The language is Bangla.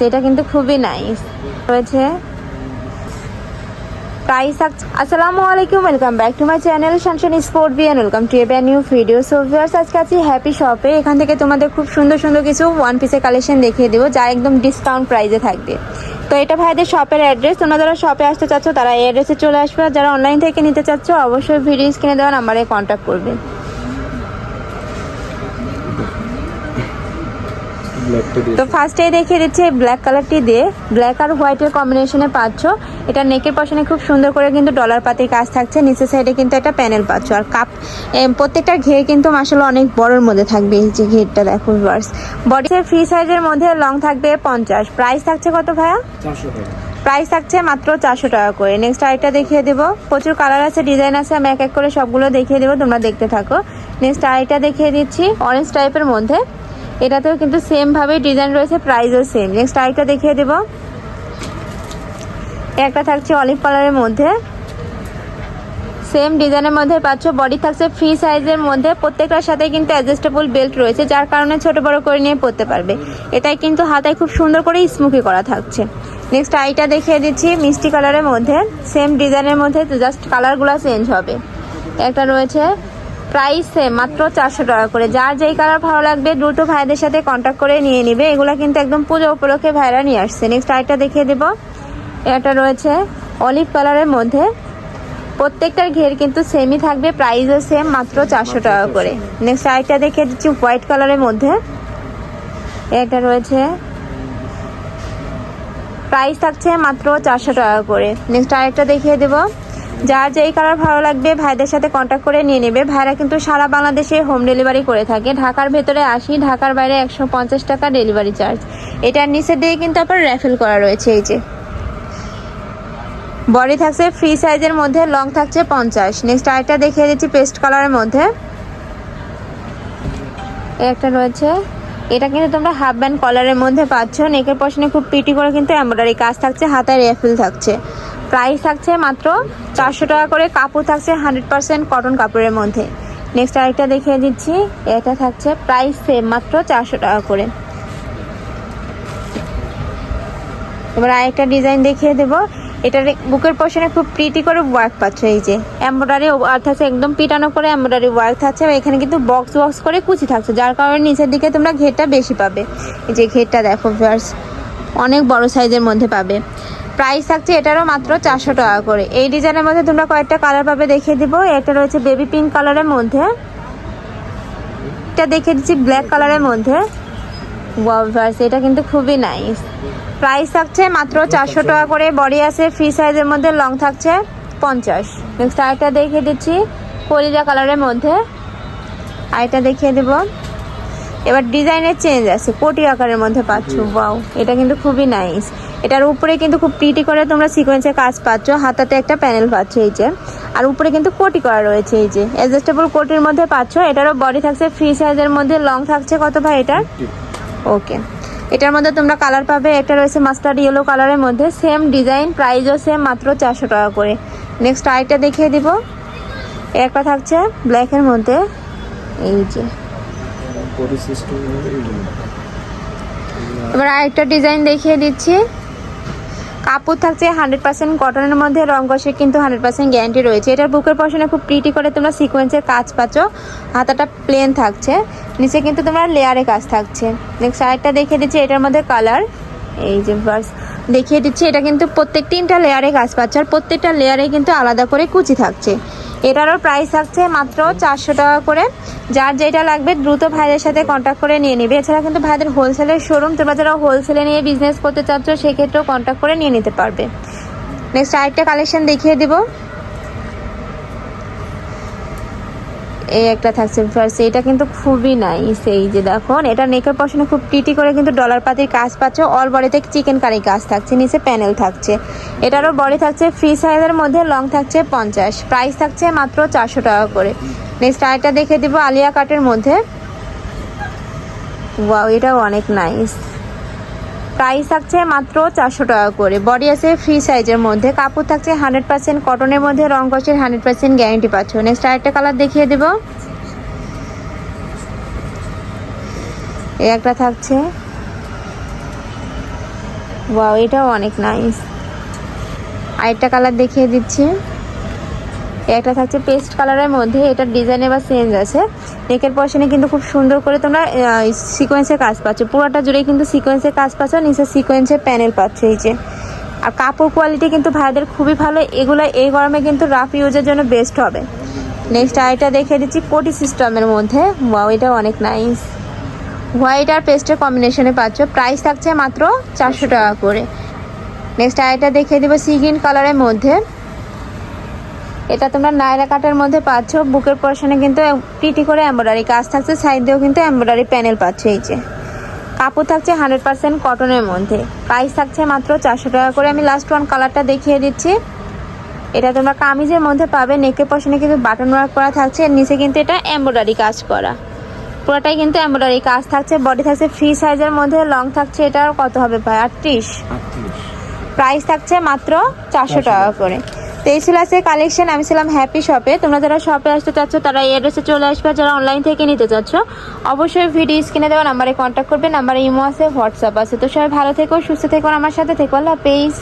সেটা কিন্তু খুবই নাইস রয়েছে। প্রাইস আসসালামু আলাইকুম welcome back to my channel শানশান sport B and welcome to a new video so viewers আজকে আছি হ্যাপি শপে এখান থেকে তোমাদের খুব সুন্দর সুন্দর কিছু ওয়ান পিসের কালেকশন দেখিয়ে দেবো, যা একদম ডিসকাউন্ট প্রাইসে থাকবে। তো এটা ভাইদের শপের অ্যাড্রেস তোমরা যারা শপে আসতে চাচ্ছ, তারা এই অ্যাড্রেসে চলে আসবে। যারা অনলাইন থেকে নিতে চাচ্ছ, অবশ্যই ভিডিও স্ক্রিনে দেওয়া নাম্বারে কন্ট্যাক্ট করবে। তো ফার্স্টেই দেখিয়ে দিচ্ছে ব্ল্যাক কালারটি দিয়ে। ব্ল্যাক আর হোয়াইটের কম্বিনেশনে পাচ্ছ। এটা নেকের পশনে খুব সুন্দর করে কিন্তু ডলার পাতির কাজ থাকছে। নিচের সাইডে কিন্তু একটা প্যানেল পাচ্ছ। আর কাপ প্রত্যেকটা ঘের কিন্তু মাসাল অনেক বড়র মধ্যে থাকবে। এই যে ঘেরটা দেখো ভার্স বডি ফ্রি সাইজের মধ্যে লং থাকবে পঞ্চাশ। প্রাইস থাকছে কত ভাইয়া? প্রাইস থাকছে মাত্র চারশো টাকা করে। নেক্সট আরেকটা দেখিয়ে দেবো। প্রচুর কালার আছে ডিজাইন আছে। আমি এক এক করে সবগুলো দেখিয়ে দেবো। তোমরা দেখতে থাকো। নেক্সট আরেকটা দেখিয়ে দিচ্ছি। অরেঞ্জ টাইপের মধ্যে। এটাতেও কিন্তু সেম ভাবে ডিজাইন রয়েছে প্রাইসও সেম নেক্সট আরেকটা দেখিয়ে দেবো। একটা থাকছে অলিভ কালারের মধ্যে। সেম ডিজাইনের মধ্যে পাচ্ছ বডি থাকছে ফ্রি সাইজের মধ্যে। প্রত্যেকটার সাথে কিন্তু অ্যাডজাস্টেবল বেল্ট রয়েছে, যার কারণে ছোট বড় করে নিয়ে পরতে পারবে। এটাই কিন্তু হাতায় খুব সুন্দর করে স্মুকি করা থাকছে। নেক্সট আইটা দেখিয়ে দিচ্ছি, মিষ্টি কালারের মধ্যে। সেম ডিজাইনের মধ্যে জাস্ট কালারগুলো চেঞ্জ হবে। একটা রয়েছে প্রাইস সেম মাত্র চারশো টাকা করে। যার যেই কালার ভালো লাগবে দ্রুত ভাইদের সাথে কন্ট্যাক্ট করে নিয়ে নিবে। এগুলো কিন্তু একদম পুজো উপলক্ষে ভাইরা নিয়ে আসছে। নেক্সট আরেকটা দেখিয়ে দেবো। এটা রয়েছে অলিভ কালারের মধ্যে। প্রত্যেকটার ঘের কিন্তু সেমই থাকবে প্রাইসও সেম মাত্র চারশো টাকা করে। নেক্সট আরেকটা দেখে দিচ্ছি হোয়াইট কালারের মধ্যে। এটা রয়েছে। প্রাইস থাকছে মাত্র চারশো টাকা করে। নেক্সট আরেকটা দেখিয়ে দেবো। যার যেই কালার ভালো লাগবে ভাইদের সাথে কন্ট্যাক্ট করে নিয়ে নেবে। ভাইরা কিন্তু সারা বাংলাদেশে হোম ডেলিভারি করে থাকে। ঢাকার ভেতরে আসি, ঢাকার বাইরে একশো পঞ্চাশ টাকা ডেলিভারি চার্জ এটার নিচের দিয়ে কিন্তু আবার র্যাফেল করা রয়েছে, এই যে। বডি থাকছে ফ্রি সাইজের মধ্যে লং থাকছে পঞ্চাশ। নেক্সট আরেকটা দেখিয়ে দিচ্ছি পেস্ট কালারের মধ্যে। একটা রয়েছে। এটা কিন্তু তোমরা হাফ ব্যান্ড কলারের মধ্যে পাচ্ছ। নেকের পশনে খুব পিটি করে কিন্তু এমব্রয়ডারি কাজ থাকছে, হাতায় রেফিল থাকছে। প্রাইস থাকছে মাত্র চারশো টাকা করে, কাপড় থাকছে হান্ড্রেড পার্সেন্ট কটন কাপড়ের মধ্যে। নেক্সট আরেকটা দেখিয়ে দিচ্ছি, এটা থাকছে প্রাইস সেম মাত্র চারশো টাকা করে। এবার আরেকটা ডিজাইন দেখিয়ে দেবো। এটার বুকের পশনে খুব প্রিটি করে ওয়ার্ক পাচ্ছ, এই যে এমব্রয়ডারি ওয়ার্ক থাকছে, একদম পিটানো করে এমব্রয়ডারি ওয়ার্ক থাকছে। এখানে কিন্তু বক্স বক্স করে কুচি থাকছে, যার কারণে নিচের দিকে তোমরা ঘেরটা বেশি পাবে। এই যে ঘেরটা দেখো ভিউয়ার্স অনেক বড় সাইজের মধ্যে পাবে। প্রাইস থাকছে এটারও মাত্র চারশো টাকা করে। এই ডিজাইনের মধ্যে তোমরা কয়েকটা কালার পাবে, দেখিয়ে দিব। এটা রয়েছে বেবি পিঙ্ক কালারের মধ্যে। এটা দেখে দিচ্ছি ব্ল্যাক কালারের মধ্যে। ওয়াও ভিউয়ার্স এটা কিন্তু খুবই নাইস প্রাইস থাকছে মাত্র চারশো টাকা করে। বডি আছে ফ্রি সাইজের মধ্যে লং থাকছে পঞ্চাশ। নেক্সট আরেকটা দেখিয়ে দিচ্ছি কলিজা কালারের মধ্যে। আরেকটা দেখিয়ে দেব। এবার ডিজাইনের চেঞ্জ আছে, কোটি আকারের মধ্যে পাচ্ছ। ওয়াও এটা কিন্তু খুবই নাইস এটার উপরে কিন্তু খুব প্রিটি করে তোমরা সিকোয়েন্সের কাজ পাচ্ছ। হাতাতে একটা প্যানেল পাচ্ছ এই যে। আর উপরে কিন্তু কোটি করা রয়েছে এই যে। অ্যাডজাস্টেবল কোটির মধ্যে পাচ্ছ। এটারও বডি থাকছে ফ্রি সাইজের মধ্যে। লং থাকছে কত ভাই এটার? ওকে এটার মধ্যে তোমরা কালার পাবে। একটা রয়েছে মাস্টার্ড ইয়েলো কালারের মধ্যে। সেম ডিজাইন প্রাইসও সেম মাত্র চারশো টাকা করে। নেক্সট আরেকটা দেখিয়ে দিব। একটা থাকছে ব্ল্যাকের মধ্যে। এই যে। এবার আরেকটা ডিজাইন দেখিয়ে দিচ্ছি। কাপড় থাকছে হান্ড্রেড পার্সেন্ট কটনের মধ্যে রঙ কষে কিন্তু হান্ড্রেড পার্সেন্ট গ্যারান্টি রয়েছে। এটার বুকের পশনে খুব প্রিটি করে তোমরা সিকোয়েন্সের কাজ পাচ্ছ। হাতাটা প্লেন থাকছে। নিচে কিন্তু তোমার লেয়ারে কাজ থাকছে। নেক্সট সাইডটা দেখিয়ে দিচ্ছি, এটার মধ্যে কালার এই যে বাস দেখিয়ে দিচ্ছি, এটা কিন্তু প্রত্যেক তিনটা লেয়ারে কাজ পাচ্ছে। আর প্রত্যেকটা লেয়ারে কিন্তু আলাদা করে কুচি থাকছে। এটারও প্রাইস থাকছে মাত্র চারশো টাকা করে। যার যেটা লাগবে দ্রুত ভাইদের সাথে কন্ট্যাক্ট করে নিয়ে নেবে। এছাড়া কিন্তু ভাইদের হোলসেলের শোরুম তোমরা যারা হোলসেলে নিয়ে বিজনেস করতে চাচ্ছ, সেক্ষেত্রেও কন্ট্যাক্ট করে নিয়ে নিতে পারবে। নেক্সট আরেকটা কালেকশন দেখিয়ে দিব। এই একটা থাকছে ফার্স্ট এটা কিন্তু খুবই নাইস এই যে দেখুন, এটা নেকের পশনে খুব টিটি করে কিন্তু ডলার পাতির কাজ পাচ্ছে অল বডিতে চিকেন কারি কাজ থাকছে, নিচে প্যানেল থাকছে। এটারও বডি থাকছে ফ্রি সাইজের মধ্যে লং থাকছে পঞ্চাশ প্রাইস থাকছে মাত্র চারশো টাকা করে। নেক্সট আরেকটা দেখে দিব, আলিয়া কাটের মধ্যে। ওয়াও এটাও অনেক নাইস প্রাইস থাকছে মাত্র চারশো টাকা করে। বডি আছে ফ্রি সাইজের মধ্যে। কাপড় থাকছে হান্ড্রেড পার্সেন্ট কটনের মধ্যে রং কষের হান্ড্রেড পার্সেন্ট গ্যারেন্টি পাচ্ছ। নেক্সট আরেকটা কালার দেখিয়ে দেব। এই একটা থাকছে। ওয়াও এটাও অনেক নাইস আরেকটা কালার দেখিয়ে দিচ্ছি। একটা থাকছে পেস্ট কালারের মধ্যে, এটার ডিজাইনে বা চেঞ্জ আছে। নেকের পশনে কিন্তু খুব সুন্দর করে তোমরা সিকোয়েন্সের কাজ পাচ্ছ। পুরোটা জুড়ে কিন্তু সিকোয়েন্সের কাজ পাচ্ছ, নিচে সিকোয়েন্সের প্যানেল পাচ্ছ এই যে। আর কাপড় কোয়ালিটি কিন্তু ভাইদের খুবই ভালো, এগুলো এই গরমে কিন্তু রাফ ইউজের জন্য বেস্ট হবে। নেক্সট আইটা দেখে দিচ্ছি কোটি সিস্টেমের মধ্যে। ওয়াও এটা অনেক নাইস হোয়াইট আর পেস্টের কম্বিনেশনে পাচ্ছ। প্রাইস থাকছে মাত্র চারশো টাকা করে। নেক্সট আইটা দেখিয়ে দিব সি গ্রিন কালারের মধ্যে। এটা তোমরা নায়রা কাটের মধ্যে পাচ্ছ। বুকের পশনে কিন্তু টিটি করে এমব্রয়ডারি কাজ থাকছে। সাইড দিয়েও কিন্তু এমব্রয়ডারি প্যানেল পাচ্ছ এই যে। কাপড় থাকছে হান্ড্রেড পার্সেন্ট কটনের মধ্যে। প্রাইস থাকছে মাত্র চারশো টাকা করে। আমি লাস্ট ওয়ান কালারটা দেখিয়ে দিচ্ছি। এটা তোমরা কামিজের মধ্যে পাবে। নেকের পশনে কিন্তু বাটন ওয়ার্ক করা থাকছে। নিচে কিন্তু এটা এমব্রয়ডারি কাজ করা। পুরোটাই কিন্তু এমব্রয়ডারি কাজ থাকছে। বডি থাকছে ফ্রি সাইজের মধ্যে। লং থাকছে এটার কত হবে ভাই? আটত্রিশ। প্রাইস থাকছে মাত্র চারশো টাকা। করে। তো এই ছিল আজকে কালেকশন আমি ছিলাম হ্যাপি শপে তোমরা যারা শপে আসতে চাচ্ছ, তারা এই অ্যাড্রেসে চলে আসবে। যারা অনলাইন থেকে নিতে চাচ্ছ, অবশ্যই ভিডিও স্ক্রিনে দেওয়া নাম্বারে কন্ট্যাক্ট করবে। নাম্বারে ইমো আছে হোয়াটসঅ্যাপ আছে। তো সবাই ভালো থেকো, সুস্থ থেকো আমার সাথে থেকো। আল্লাহ হাফেজ।